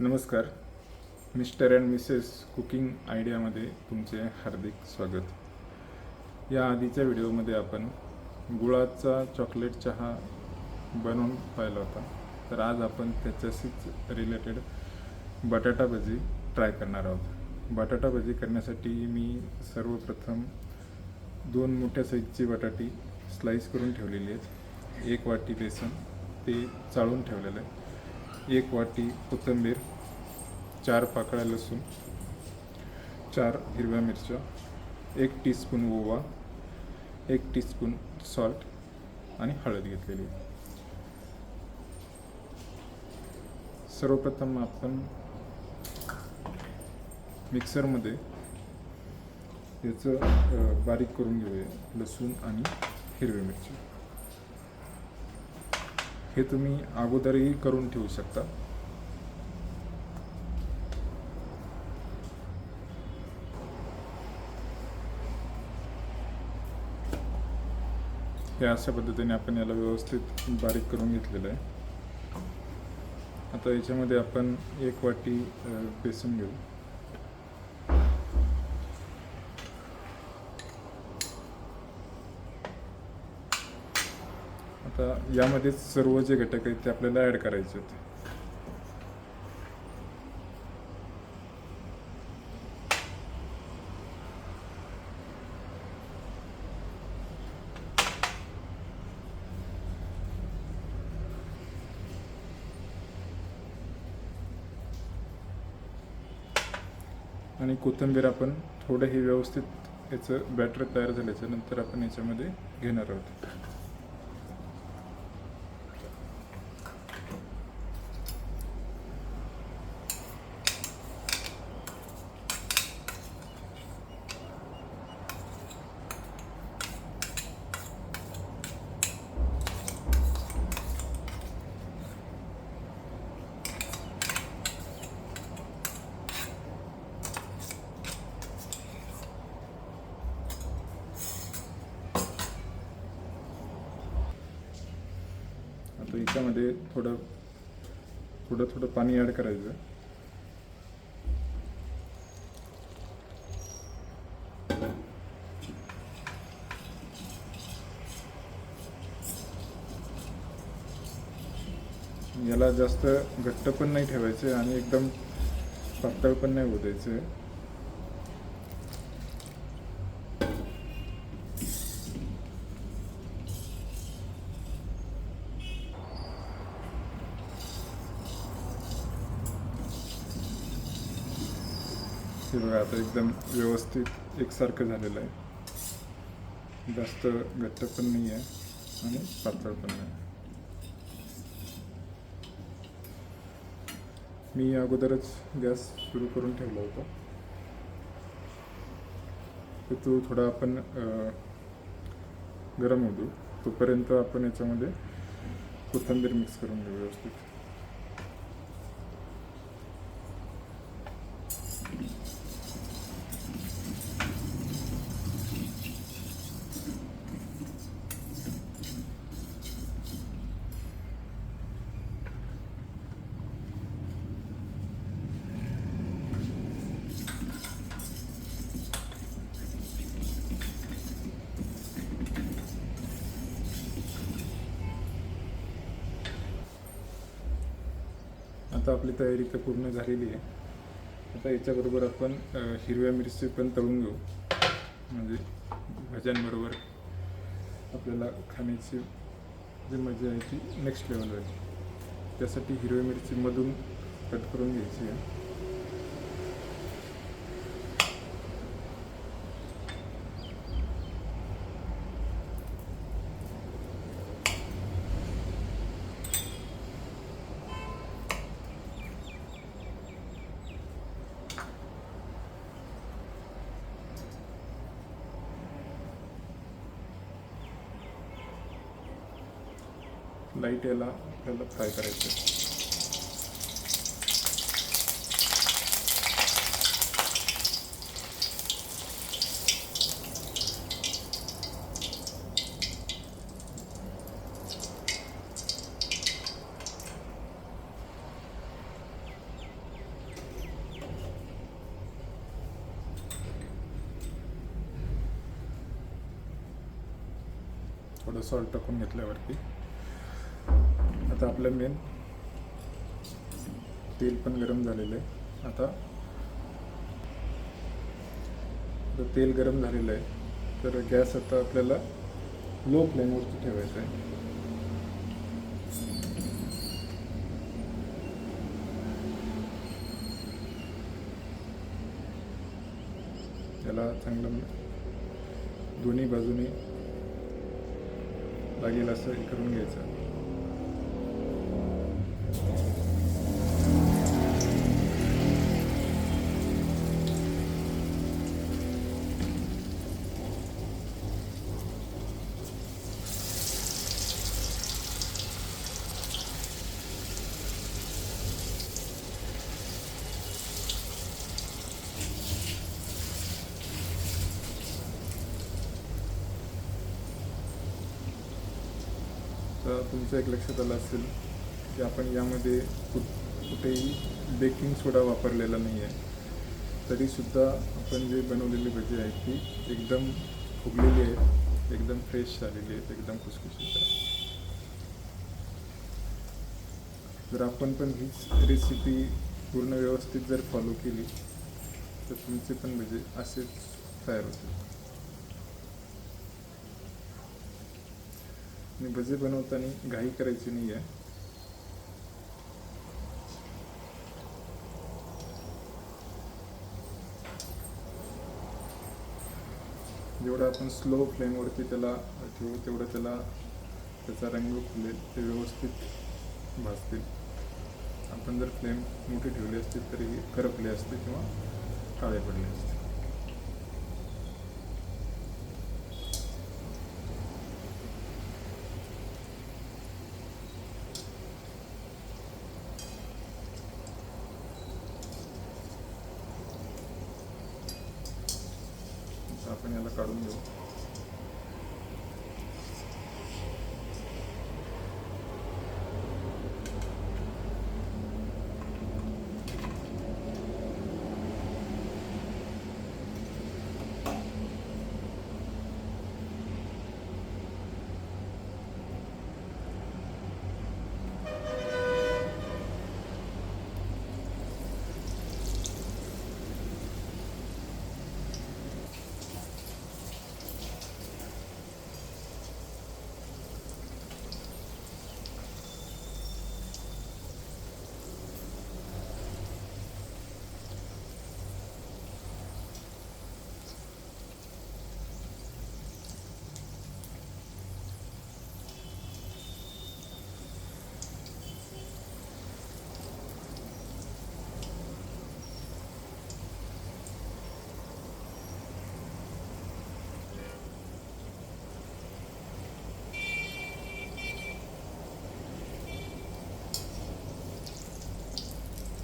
नमस्कार. Mister and Mrs cooking आयडियामध्ये तुमचे हार्दिक स्वागत. या आधीच्या व्हिडिओमध्ये आपण गुळाचा चॉकलेट चहा बनवून पाहिला होता. तर आज आपण त्याच्याशीच रिलेटेड बटाटा भजी ट्राय करणार आहोत. बटाटा भजी करण्यासाठी मी सर्वप्रथम दोन मोठ्या साईजची बटाटी स्लाईस करून ठेवलेली आहेत एक वाटी बेसन ते चाळून ठेवलेलं आहे. एक वाटी कोथिंबीर चार पाकळ्या लसूण चार हिरव्या मिरच्या एक टीस्पून ओवा एक टीस्पून सॉल्ट आणि हळद घेतलेली. सर्वप्रथम आपण मिक्सरमध्ये याचं बारीक करून घेऊया लसूण आणि हिरवी मिरची. हे तुम्ही अगोदरही करून ठेवू शकता. हे अशा पद्धतीने आपण याला व्यवस्थित बारीक करून घेतलेलं आहे. आता याच्यामध्ये आपण एक वाटी बेसन घेऊ. आता यामध्ये सर्व जे घटक आहेत ते आपल्याला ॲड करायचे होते. आणि कोथिंबीर आपण थोडं हे व्यवस्थित याचं बॅटर तयार झाल्याच्यानंतर आपण याच्यामध्ये घेणार आहोत. त्याच्यामध्ये थोडं थोडं थोडं पाणी ॲड करायचं. याला जास्त घट्ट पण नाही ठेवायचे आणि एकदम पातळ पण नाही होऊ द्यायचे हे बघा आता एकदम व्यवस्थित एकसारखं झालेलं आहे. जास्त घट्ट पण नाही आहे आणि पातळ पण नाही. मी अगोदरच गॅस सुरू करून ठेवला होता. तो थोडा आपण गरम होऊ देऊ. तोपर्यंत आपण याच्यामध्ये कोथिंबीर मिक्स करून घेऊ व्यवस्थित. आता आपली तयारी तर पूर्ण झालेली आहे. आता याच्याबरोबर आपण हिरव्या मिरची पण तळून घेऊ. म्हणजे भाज्यांबरोबर आपल्याला खाण्याची जी मजा आहे ती नेक्स्ट लेवल आहे त्यासाठी हिरव्या मिरची मधून कट करून घ्यायची आहे. लाइट याला आपल्याला फ्राय करायचं? थोडंसं थोडं सॉल्ट टाकून घेतल्यावरती. आता आपलं मेन तेल पण गरम झालेलं आहे. आता आता तेल गरम झालेलं आहे. तर गॅस आता आपल्याला लो फ्लेमवरती ठेवायचा आहे. त्याला चांगलं दोन्ही बाजूने लागेल असं हे करून घ्यायचं. तर तुमचं एक लक्षात आलं असेल. की आपण यामध्ये कुठ कुठेही बेकिंग सोडा वापरलेला नाही आहे. तरीसुद्धा आपण जे बनवलेली भजी आहेत ती एकदम फुगलेली आहेत एकदम फ्रेश झालेली आहेत एकदम खुसखुशीत आहे जर आपण पण हीच रेसिपी पूर्ण व्यवस्थित जर फॉलो केली तर तुमचे पण भजे असेच तयार होतील. आणि भजे बनवताना घाई करायची नाही आहे जेवढं आपण स्लो फ्लेमवरती त्याला ठेवू तेवढं त्याला त्याचा रंग फुलेल ते व्यवस्थित भाजतील आपण जर फ्लेम मोठी ठेवली असती तरी करपले असते किंवा काळे पडले असते. आता आपण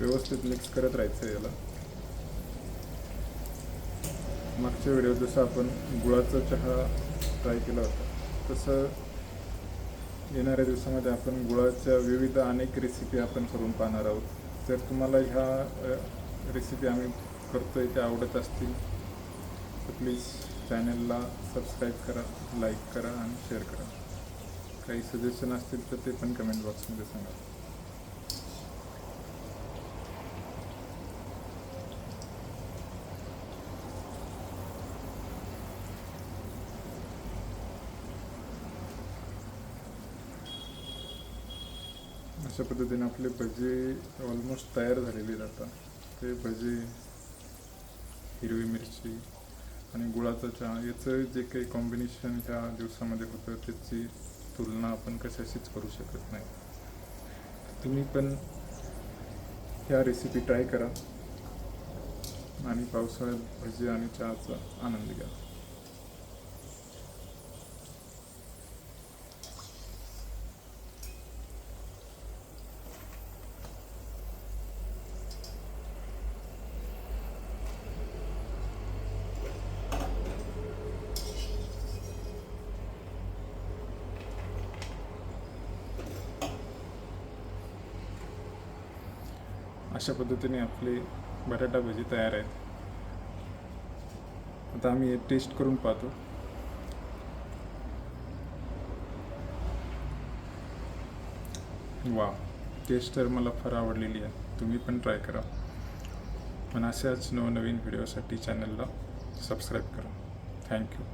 व्यवस्थित मिक्स करत राहायचं याला. मागच्या व्हिडिओ जसं आपण गुळाचा चहा ट्राय केला होता तसं येणाऱ्या दिवसामध्ये आपण गुळाच्या विविध अनेक रेसिपी आपण करून पाहणार आहोत. जर तुम्हाला ह्या रेसिपी आम्ही करतोय त्या आवडत असतील तर प्लीज चॅनलला सबस्क्राईब करा लाईक करा आणि शेअर करा. काही सजेशन असतील तर ते पण कमेंट बॉक्समध्ये सांगा. अशा पद्धतीने आपले भजे ऑलमोस्ट तयार झालेले जातात ते भजे हिरवी मिरची आणि गुळाचा चहा याचं जे काही कॉम्बिनेशन ह्या दिवसामध्ये होतं त्याची तुलना आपण कशाशीच करू शकत नाही. तुम्ही पण ह्या रेसिपी ट्राय करा आणि पावसाळ्यात भजी आणि चहाचा आनंद घ्या. अशा पद्धतीने आपली बटाटा भजी तयार आहेत. आता आम्ही हे टेस्ट करून पाहतो. वा टेस्ट तर मला फार आवडलेली आहे. तुम्ही पण ट्राय करा. पण असेच नवनवीन व्हिडिओसाठी चॅनलला सबस्क्राईब करा. थँक्यू